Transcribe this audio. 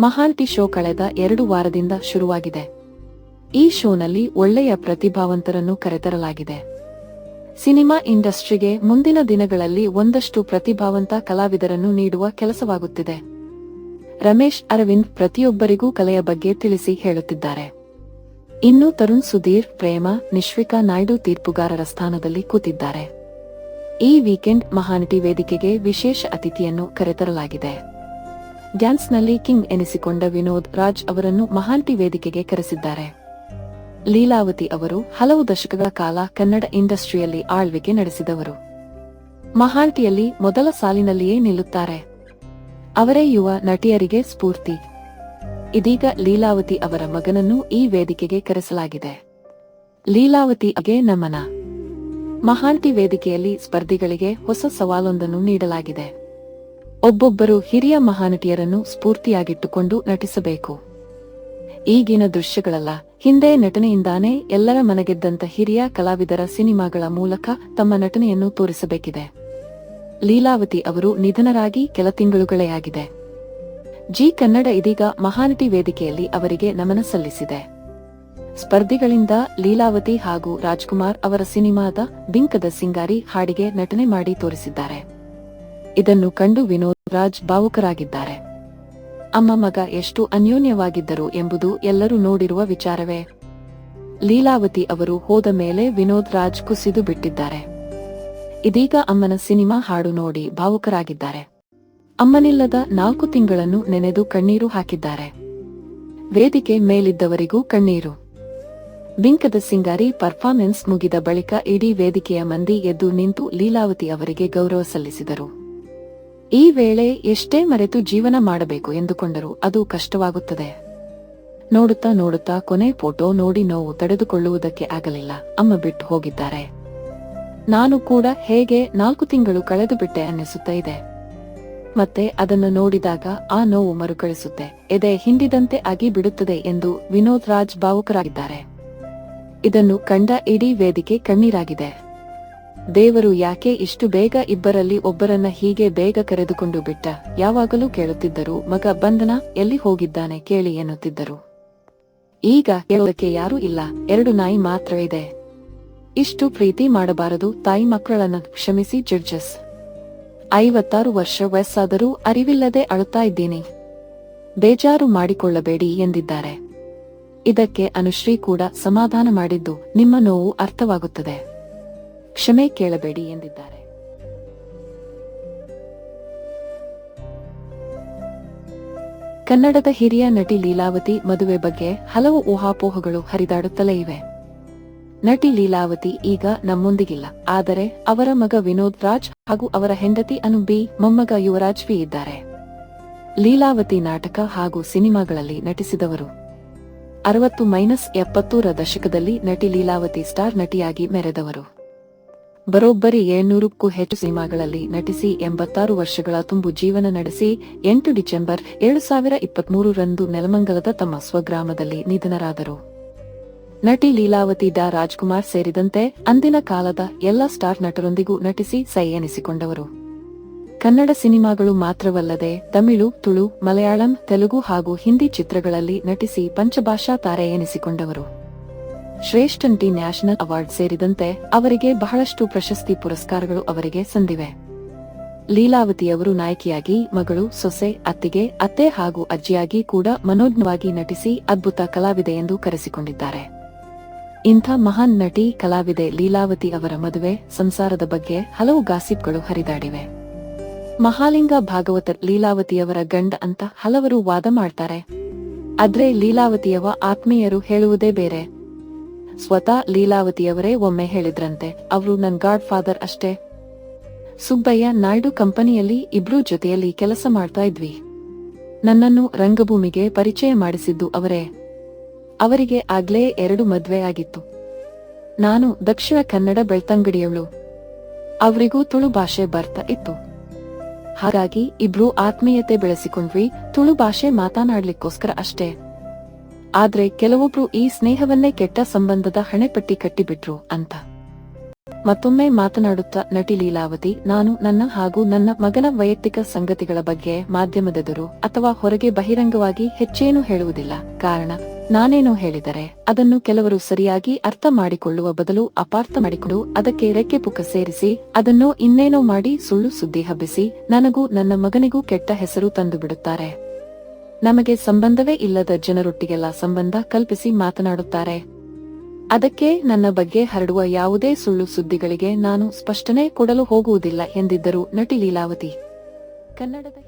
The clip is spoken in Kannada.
ಮಹಾಂತಿ ಶೋ ಕಳೆದ ಎರಡು ವಾರದಿಂದ ಶುರುವಾಗಿದೆ. ಈ ಶೋನಲ್ಲಿ ಒಳ್ಳೆಯ ಪ್ರತಿಭಾವಂತರನ್ನು ಕರೆತರಲಾಗಿದೆ. ಸಿನಿಮಾ ಇಂಡಸ್ಟ್ರಿಗೆ ಮುಂದಿನ ದಿನಗಳಲ್ಲಿ ಒಂದಷ್ಟು ಪ್ರತಿಭಾವಂತ ಕಲಾವಿದರನ್ನು ನೀಡುವ ಕೆಲಸವಾಗುತ್ತಿದೆ. ರಮೇಶ್, ಅರವಿಂದ್ ಪ್ರತಿಯೊಬ್ಬರಿಗೂ ಕಲೆಯ ಬಗ್ಗೆ ತಿಳಿಸಿ ಹೇಳುತ್ತಿದ್ದಾರೆ. ಇನ್ನು ತರುಣ್ ಸುಧೀರ್, ಪ್ರೇಮ, ನಿಶ್ವಿಕಾ ನಾಯ್ಡು ತೀರ್ಪುಗಾರರ ಸ್ಥಾನದಲ್ಲಿ ಕೂತಿದ್ದಾರೆ. ಈ ವೀಕೆಂಡ್ ಮಹಾನಟಿ ವೇದಿಕೆಗೆ ವಿಶೇಷ ಅತಿಥಿಯನ್ನು ಕರೆತರಲಾಗಿದೆ. ಡ್ಯಾನ್ಸ್ನಲ್ಲಿ ಕಿಂಗ್ ಎನಿಸಿಕೊಂಡ ವಿನೋದ್ ರಾಜ್ ಅವರನ್ನು ಮಹಾಂತಿ ವೇದಿಕೆಗೆ ಕರೆಸಿದ್ದಾರೆ. ಲೀಲಾವತಿ ಅವರು ಹಲವು ದಶಕಗಳ ಕಾಲ ಕನ್ನಡ ಇಂಡಸ್ಟ್ರಿಯಲ್ಲಿ ಆಳ್ವಿಕೆ ನಡೆಸಿದವರು. ಮಹಾಂತಿಯಲ್ಲಿ ಮೊದಲ ಸಾಲಿನಲ್ಲಿಯೇ ನಿಲ್ಲುತ್ತಾರೆ. ಅವರೇ ಯುವ ನಟಿಯರಿಗೆ ಸ್ಫೂರ್ತಿ. ಇದೀಗ ಲೀಲಾವತಿ ಅವರ ಮಗನನ್ನು ಈ ವೇದಿಕೆಗೆ ಕರೆಸಲಾಗಿದೆ. ಲೀಲಾವತಿ ಅಗೆ ನಮನ. ಮಹಾಂತಿ ವೇದಿಕೆಯಲ್ಲಿ ಸ್ಪರ್ಧಿಗಳಿಗೆ ಹೊಸ ಸವಾಲೊಂದನ್ನು ನೀಡಲಾಗಿದೆ. ಒಬ್ಬೊಬ್ಬರು ಹಿರಿಯ ಮಹಾನಟಿಯರನ್ನು ಸ್ಫೂರ್ತಿಯಾಗಿಟ್ಟುಕೊಂಡು ನಟಿಸಬೇಕು. ಈಗಿನ ದೃಶ್ಯಗಳಲ್ಲ, ಹಿಂದೆ ನಟನೆಯಿಂದಾನೇ ಎಲ್ಲರ ಮನಗೆದ್ದಂತ ಹಿರಿಯ ಕಲಾವಿದರ ಸಿನಿಮಾಗಳ ಮೂಲಕ ತಮ್ಮ ನಟನೆಯನ್ನು ತೋರಿಸಬೇಕಿದೆ. ಲೀಲಾವತಿ ಅವರು ನಿಧನರಾಗಿ ಕೆಲ ತಿಂಗಳುಗಳೇ ಆಗಿದೆ. ಜಿ ಕನ್ನಡ ಇದೀಗ ಮಹಾನಟಿ ವೇದಿಕೆಯಲ್ಲಿ ಅವರಿಗೆ ನಮನ ಸಲ್ಲಿಸಿದೆ. ಸ್ಪರ್ಧಿಗಳಿಂದ ಲೀಲಾವತಿ ಹಾಗೂ ರಾಜ್ಕುಮಾರ್ ಅವರ ಸಿನಿಮಾದ ಬಿಂಕದ ಸಿಂಗಾರಿ ಹಾಡಿಗೆ ನಟನೆ ಮಾಡಿ ತೋರಿಸಿದ್ದಾರೆ. ಇದನ್ನು ಕಂಡು ವಿನೋದ್ ರಾಜ್ ಭಾವುಕರಾಗಿದ್ದಾರೆ. ಅಮ್ಮ ಮಗ ಎಷ್ಟು ಅನ್ಯೋನ್ಯವಾಗಿದ್ದರು ಎಂಬುದು ಎಲ್ಲರೂ ನೋಡಿರುವ ವಿಚಾರವೇ. ಲೀಲಾವತಿ ಅವರು ಹೋದ ಮೇಲೆ ವಿನೋದ್ ರಾಜ್ ಕುಸಿದು ಬಿಟ್ಟಿದ್ದಾರೆ. ಇದೀಗ ಅಮ್ಮನ ಸಿನಿಮಾ ಹಾಡು ನೋಡಿ ಭಾವುಕರಾಗಿದ್ದಾರೆ. ಅಮ್ಮನಿಲ್ಲದ ನಾಲ್ಕು ತಿಂಗಳನ್ನು ನೆನೆದು ಕಣ್ಣೀರು ಹಾಕಿದ್ದಾರೆ. ವೇದಿಕೆ ಮೇಲಿದ್ದವರಿಗೂ ಕಣ್ಣೀರು. ಬಿಂಕದ ಸಿಂಗಾರಿ ಪರ್ಫಾರ್ಮೆನ್ಸ್ ಮುಗಿದ ಬಳಿಕ ಇಡೀ ವೇದಿಕೆಯ ಮಂದಿ ಎದ್ದು ನಿಂತು ಲೀಲಾವತಿ ಅವರಿಗೆ ಗೌರವ ಸಲ್ಲಿಸಿದರು. ಈ ವೇಳೆ ಎಷ್ಟೇ ಮರೆತು ಜೀವನ ಮಾಡಬೇಕು ಎಂದುಕೊಂಡರೂ ಅದು ಕಷ್ಟವಾಗುತ್ತದೆ. ನೋಡುತ್ತಾ ನೋಡುತ್ತಾ ಕೊನೆ ಫೋಟೋ ನೋಡಿ ನೋವು ತಡೆದುಕೊಳ್ಳುವುದಕ್ಕೆ ಆಗಲಿಲ್ಲ. ಅಮ್ಮ ಬಿಟ್ಟು ಹೋಗಿದ್ದಾರೆ. ನಾನು ಕೂಡ ಹೇಗೆ ನಾಲ್ಕು ತಿಂಗಳು ಕಳೆದು ಬಿಟ್ಟೆ ಅನ್ನಿಸುತ್ತಾ ಇದೆ. ಮತ್ತೆ ಅದನ್ನು ನೋಡಿದಾಗ ಆ ನೋವು ಮರುಕಳಿಸುತ್ತೆ. ಎದೆ ಹಿಂಡಿದಂತೆ ಆಗಿ ಬಿಡುತ್ತದೆ ಎಂದು ವಿನೋದ್ ರಾಜ್ ಭಾವುಕರಾಗಿದ್ದಾರೆ. ಇದನ್ನು ಕಂಡ ಇಡೀ ವೇದಿಕೆ ಕಣ್ಣೀರಾಗಿದೆ. ದೇವರು ಯಾಕೆ ಇಷ್ಟು ಬೇಗ ಇಬ್ಬರಲ್ಲಿ ಒಬ್ಬರನ್ನ ಹೀಗೆ ಬೇಗ ಕರೆದುಕೊಂಡು ಬಿಟ್ಟ? ಯಾವಾಗಲೂ ಕೇಳುತ್ತಿದ್ದರು, ಮಗ ಬಂಧನ ಎಲ್ಲಿ ಹೋಗಿದ್ದಾನೆ ಕೇಳಿ ಎನ್ನುತ್ತಿದ್ದರು. ಈಗ ಕೇಳೋದಕ್ಕೆ ಯಾರೂ ಇಲ್ಲ, ಎರಡು ನಾಯಿ ಮಾತ್ರ ಇದೆ. ಇಷ್ಟು ಪ್ರೀತಿ ಮಾಡಬಾರದು, ತಾಯಿ ಮಕ್ಕಳನ್ನ ಕ್ಷಮಿಸಿ, ಜಡ್ಜಸ್. ಐವತ್ತಾರು ವರ್ಷ ವಯಸ್ಸಾದರೂ ಅರಿವಿಲ್ಲದೆ ಅಳುತ್ತಾ ಇದ್ದೀನಿ. ಬೇಜಾರು ಮಾಡಿಕೊಳ್ಳಬೇಡಿ ಎಂದಿದ್ದಾರೆ. ಇದಕ್ಕೆ ಅನುಶ್ರೀ ಕೂಡ ಸಮಾಧಾನ ಮಾಡಿದ್ದು, ನಿಮ್ಮ ನೋವು ಅರ್ಥವಾಗುತ್ತದೆ. ಕ್ಷಮೆ ಕೇಳಬೇಡಿ ಎಂದಿದ್ದಾರೆ. ಕನ್ನಡದ ಹಿರಿಯ ನಟಿ ಲೀಲಾವತಿ ಮದುವೆ ಬಗ್ಗೆ ಹಲವು ಊಹಾಪೋಹಗಳು ಹರಿದಾಡುತ್ತಲೇ ಇವೆ. ನಟಿ ಲೀಲಾವತಿ ಈಗ ನಮ್ಮೊಂದಿಗಿಲ್ಲ, ಆದರೆ ಅವರ ಮಗ ವಿನೋದ್ ರಾಜ್ ಹಾಗೂ ಅವರ ಹೆಂಡತಿ ಅನು ಬಿ ಮೊಮ್ಮಗ ಯುವರಾಜ್ ವಿ ಇದ್ದಾರೆ. ಲೀಲಾವತಿ ನಾಟಕ ಹಾಗೂ ಸಿನಿಮಾಗಳಲ್ಲಿ ನಟಿಸಿದವರು. ಅರವತ್ತು ಮೈನಸ್ ಎಪ್ಪತ್ತೂರ ದಶಕದಲ್ಲಿ ನಟಿ ಲೀಲಾವತಿ ಸ್ಟಾರ್ ನಟಿಯಾಗಿ ಮೆರೆದವರು. ಬರೋಬ್ಬರಿ ಏಳ್ನೂರಕ್ಕೂ ಹೆಚ್ಚು ಸಿನಿಮಾಗಳಲ್ಲಿ ನಟಿಸಿ ಎಂಬತ್ತಾರು ವರ್ಷಗಳ ತುಂಬು ಜೀವನ ನಡೆಸಿ ಎಂಟು ಡಿಸೆಂಬರ್ ಏಳು ಸಾವಿರ ಇಪ್ಪತ್ಮೂರರಂದು ನೆಲಮಂಗಲದ ತಮ್ಮ ಸ್ವಗ್ರಾಮದಲ್ಲಿ ನಿಧನರಾದರು. ನಟಿ ಲೀಲಾವತಿ ಡಾ ರಾಜ್ಕುಮಾರ್ ಸೇರಿದಂತೆ ಅಂದಿನ ಕಾಲದ ಎಲ್ಲ ಸ್ಟಾರ್ ನಟರೊಂದಿಗೂ ನಟಿಸಿ ಸೈ ಎನಿಸಿಕೊಂಡವರು. ಕನ್ನಡ ಸಿನಿಮಾಗಳು ಮಾತ್ರವಲ್ಲದೆ ತಮಿಳು, ತುಳು, ಮಲಯಾಳಂ, ತೆಲುಗು ಹಾಗೂ ಹಿಂದಿ ಚಿತ್ರಗಳಲ್ಲಿ ನಟಿಸಿ ಪಂಚಭಾಷಾ ತಾರೆ ಎನಿಸಿಕೊಂಡವರು. ಶ್ರೇಷ್ಠ ನಟಿ ನ್ಯಾಷನಲ್ ಅವಾರ್ಡ್ ಸೇರಿದಂತೆ ಅವರಿಗೆ ಬಹಳಷ್ಟು ಪ್ರಶಸ್ತಿ ಪುರಸ್ಕಾರಗಳು ಅವರಿಗೆ ಸಂದಿವೆ. ಲೀಲಾವತಿಯವರು ನಾಯಕಿಯಾಗಿ, ಮಗಳು, ಸೊಸೆ, ಅತ್ತಿಗೆ, ಅತ್ತೆ ಹಾಗೂ ಅಜ್ಜಿಯಾಗಿ ಕೂಡ ಮನೋಜ್ಞವಾಗಿ ನಟಿಸಿ ಅದ್ಭುತ ಕಲಾವಿದೆ ಎಂದು ಕರೆಸಿಕೊಂಡಿದ್ದಾರೆ. ಇಂಥ ಮಹಾನ್ ನಟಿ, ಕಲಾವಿದೆ ಲೀಲಾವತಿ ಅವರ ಮದುವೆ, ಸಂಸಾರದ ಬಗ್ಗೆ ಹಲವು ಗಾಸಿಪ್ಗಳು ಹರಿದಾಡಿವೆ. ಮಹಾಲಿಂಗ ಭಾಗವತ ಲೀಲಾವತಿಯವರ ಗಂಡ ಅಂತ ಹಲವರು ವಾದ ಮಾಡ್ತಾರೆ. ಆದ್ರೆ ಲೀಲಾವತಿಯವ ಆತ್ಮೀಯರು ಹೇಳುವುದೇ ಬೇರೆ. ಸ್ವತಃ ಲೀಲಾವತಿಯವರೇ ಒಮ್ಮೆ ಹೇಳಿದ್ರಂತೆ, ಅವರು ನನ್ ಗಾಡ್ ಫಾದರ್ ಅಷ್ಟೇ. ಸುಬ್ಬಯ್ಯ ನಾಯ್ಡು ಕಂಪನಿಯಲ್ಲಿ ಇಬ್ರೂ ಜೊತೆಯಲ್ಲಿ ಕೆಲಸ ಮಾಡ್ತಾ ಇದ್ವಿ. ನನ್ನನ್ನು ರಂಗಭೂಮಿಗೆ ಪರಿಚಯ ಮಾಡಿಸಿದ್ದು ಅವರೇ. ಅವರಿಗೆ ಆಗ್ಲೇ ಎರಡು ಮದ್ವೆ ಆಗಿತ್ತು. ನಾನು ದಕ್ಷಿಣ ಕನ್ನಡ ಬೆಳ್ತಂಗಡಿಯವಳು. ಅವರಿಗೂ ತುಳು ಭಾಷೆ ಬರ್ತಾ ಇತ್ತು. ಹಾಗಾಗಿ ಇಬ್ರು ಆತ್ಮೀಯತೆ ಬೆಳೆಸಿಕೊಂಡ್ವಿ, ತುಳು ಭಾಷೆ ಮಾತನಾಡ್ಲಿಕ್ಕೋಸ್ಕರ ಅಷ್ಟೇ. ಆದ್ರೆ ಕೆಲವೊಬ್ರು ಈ ಸ್ನೇಹವನ್ನೇ ಕೆಟ್ಟ ಸಂಬಂಧದ ಹಣೆಪಟ್ಟಿ ಕಟ್ಟಿಬಿಟ್ರು ಅಂತ. ಮತ್ತೊಮ್ಮೆ ಮಾತನಾಡುತ್ತಾ ನಟಿ ಲೀಲಾವತಿ, ನಾನು ನನ್ನ ಹಾಗೂ ನನ್ನ ಮಗನ ವೈಯಕ್ತಿಕ ಸಂಗತಿಗಳ ಬಗ್ಗೆ ಮಾಧ್ಯಮದೆದುರು ಅಥವಾ ಹೊರಗೆ ಬಹಿರಂಗವಾಗಿ ಹೆಚ್ಚೇನೂ ಹೇಳುವುದಿಲ್ಲ. ಕಾರಣ, ನಾನೇನು ಹೇಳಿದರೆ ಅದನ್ನು ಕೆಲವರು ಸರಿಯಾಗಿ ಅರ್ಥ ಮಾಡಿಕೊಳ್ಳುವ ಬದಲು ಅಪಾರ್ಥ ಮಾಡಿಕೊಂಡು ಅದಕ್ಕೆ ರೆಕ್ಕೆ ಪುಕ್ಕ ಸೇರಿಸಿ, ಅದನ್ನು ಇನ್ನೇನೋ ಮಾಡಿ ಸುಳ್ಳು ಸುದ್ದಿ ಹಬ್ಬಿಸಿ, ನನಗೂ ನನ್ನ ಮಗನಿಗೂ ಕೆಟ್ಟ ಹೆಸರು ತಂದು ಬಿಡುತ್ತಾರೆ ನಮಗೆ ಸಂಬಂಧವೇ ಇಲ್ಲದ ಜನರೊಟ್ಟಿಗೆಲ್ಲ ಸಂಬಂಧ ಕಲ್ಪಿಸಿ ಮಾತನಾಡುತ್ತಾರೆ. ಅದಕ್ಕೆ ನನ್ನ ಬಗ್ಗೆ ಹರಡುವ ಯಾವುದೇ ಸುಳ್ಳು ಸುದ್ದಿಗಳಿಗೆ ನಾನು ಸ್ಪಷ್ಟನೆ ಕೊಡಲು ಹೋಗುವುದಿಲ್ಲ ಎಂದಿದ್ದರು ನಟಿ ಲೀಲಾವತಿ. ಕನ್ನಡದ